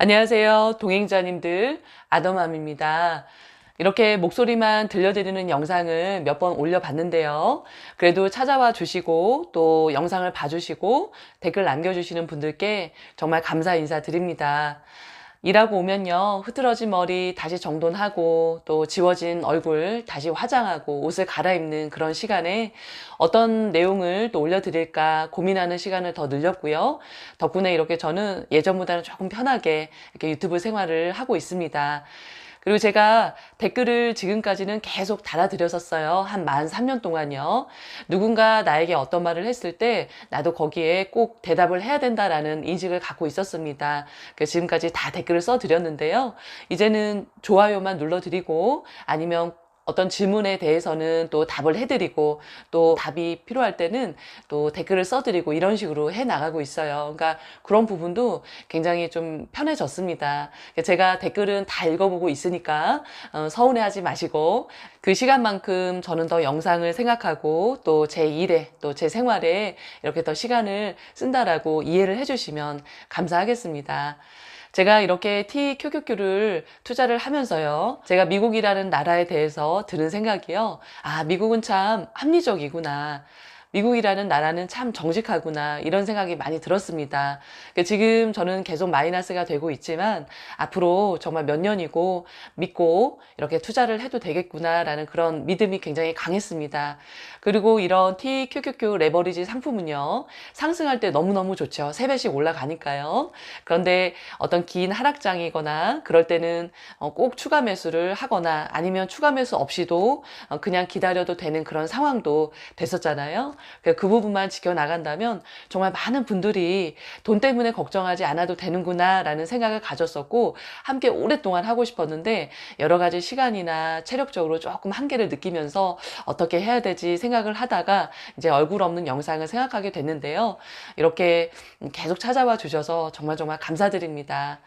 안녕하세요. 동행자님들, 아더맘입니다. 이렇게 목소리만 들려드리는 영상을 몇 번 올려봤는데요. 그래도 찾아와 주시고 또 영상을 봐주시고 댓글 남겨주시는 분들께 정말 감사 인사드립니다. 일하고 오면요. 흐트러진 머리 다시 정돈하고 또 지워진 얼굴 다시 화장하고 옷을 갈아입는 그런 시간에 어떤 내용을 또 올려드릴까 고민하는 시간을 더 늘렸고요. 덕분에 이렇게 저는 예전보다는 조금 편하게 이렇게 유튜브 생활을 하고 있습니다. 그리고 제가 댓글을 지금까지는 계속 달아드렸었어요. 한 만 3년 동안요. 누군가 나에게 어떤 말을 했을 때 나도 거기에 꼭 대답을 해야 된다라는 인식을 갖고 있었습니다. 그래서 지금까지 다 댓글을 써드렸는데요. 이제는 좋아요만 눌러드리고 아니면 어떤 질문에 대해서는 또 답을 해드리고 또 답이 필요할 때는 또 댓글을 써드리고 이런 식으로 해 나가고 있어요. 그러니까 그런 부분도 굉장히 좀 편해졌습니다. 제가 댓글은 다 읽어보고 있으니까 어, 서운해하지 마시고 그 시간만큼 저는 더 영상을 생각하고 또 제 일에 또 제 생활에 이렇게 더 시간을 쓴다라고 이해를 해주시면 감사하겠습니다. 제가 이렇게 TQQQ를 투자를 하면서요. 제가 미국이라는 나라에 대해서 드는 생각이요. 아, 미국은 참 합리적이구나. 미국이라는 나라는 참 정직하구나 이런 생각이 많이 들었습니다. 그러니까 지금 저는 계속 마이너스가 되고 있지만 앞으로 정말 몇 년이고 믿고 이렇게 투자를 해도 되겠구나라는 그런 믿음이 굉장히 강했습니다. 그리고 이런 TQQQ 레버리지 상품은요 상승할 때 너무너무 좋죠. 3배씩 올라가니까요. 그런데 어떤 긴 하락장이거나 그럴 때는 어, 꼭 추가 매수를 하거나 아니면 추가 매수 없이도 어, 그냥 기다려도 되는 그런 상황도 됐었잖아요. 그 부분만 지켜나간다면 정말 많은 분들이 돈 때문에 걱정하지 않아도 되는구나 라는 생각을 가졌었고 함께 오랫동안 하고 싶었는데 여러 가지 시간이나 체력적으로 조금 한계를 느끼면서 어떻게 해야 되지 생각을 하다가 이제 얼굴 없는 영상을 생각하게 됐는데요. 이렇게 계속 찾아와 주셔서 정말 정말 감사드립니다.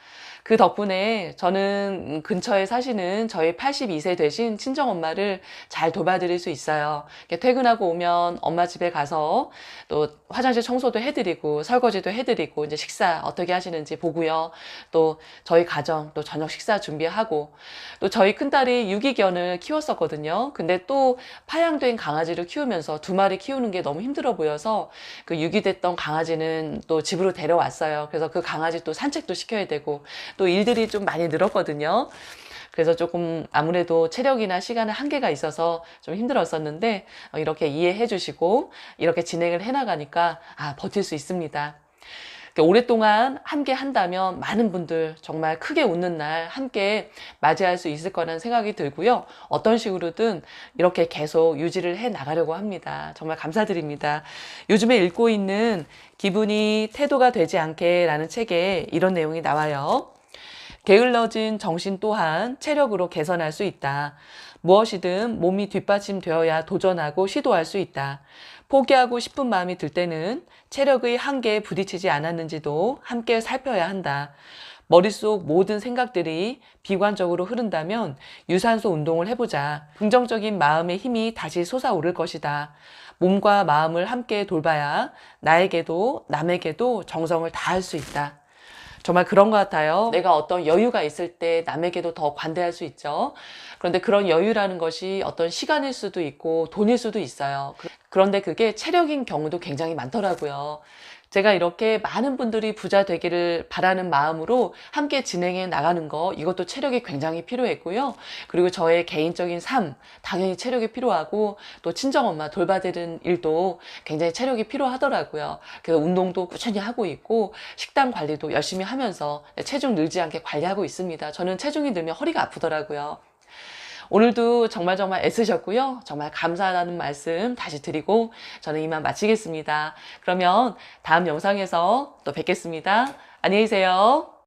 그 덕분에 저는 근처에 사시는 저희 82세 되신 친정 엄마를 잘 도와드릴 수 있어요. 퇴근하고 오면 엄마 집에 가서 또 화장실 청소도 해드리고 설거지도 해드리고 이제 식사 어떻게 하시는지 보고요. 또 저희 가정 또 저녁 식사 준비하고 또 저희 큰딸이 유기견을 키웠었거든요. 근데 또 파양된 강아지를 키우면서 두 마리 키우는 게 너무 힘들어 보여서 그 유기됐던 강아지는 또 집으로 데려왔어요. 그래서 그 강아지 또 산책도 시켜야 되고 또 일들이 좀 많이 늘었거든요. 그래서 조금 아무래도 체력이나 시간에 한계가 있어서 좀 힘들었었는데 어, 이렇게 이해해 주시고 이렇게 진행을 해 나가니까 아, 버틸 수 있습니다. 오랫동안 함께 한다면 많은 분들 정말 크게 웃는 날 함께 맞이할 수 있을 거라는 생각이 들고요. 어떤 식으로든 이렇게 계속 유지를 해 나가려고 합니다. 정말 감사드립니다. 요즘에 읽고 있는 기분이 태도가 되지 않게 라는 책에 이런 내용이 나와요. 게을러진 정신 또한 체력으로 개선할 수 있다. 무엇이든 몸이 뒷받침되어야 도전하고 시도할 수 있다. 포기하고 싶은 마음이 들 때는 체력의 한계에 부딪히지 않았는지도 함께 살펴야 한다. 머릿속 모든 생각들이 비관적으로 흐른다면 유산소 운동을 해보자. 긍정적인 마음의 힘이 다시 솟아오를 것이다. 몸과 마음을 함께 돌봐야 나에게도 남에게도 정성을 다할 수 있다. 정말 그런 것 같아요. 내가 어떤 여유가 있을 때 남에게도 더 관대할 수 있죠. 그런데 그런 여유라는 것이 어떤 시간일 수도 있고 돈일 수도 있어요. 그런데 그게 체력인 경우도 굉장히 많더라고요. 제가 이렇게 많은 분들이 부자 되기를 바라는 마음으로 함께 진행해 나가는 거 이것도 체력이 굉장히 필요했고요. 그리고 저의 개인적인 삶 당연히 체력이 필요하고 또 친정엄마 돌봐드리는 일도 굉장히 체력이 필요하더라고요. 그래서 운동도 꾸준히 하고 있고 식단 관리도 열심히 하면서 체중 늘지 않게 관리하고 있습니다. 저는 체중이 늘면 허리가 아프더라고요. 오늘도 정말 정말 애쓰셨고요. 정말 감사하다는 말씀 다시 드리고 저는 이만 마치겠습니다. 그러면 다음 영상에서 또 뵙겠습니다. 안녕히 계세요.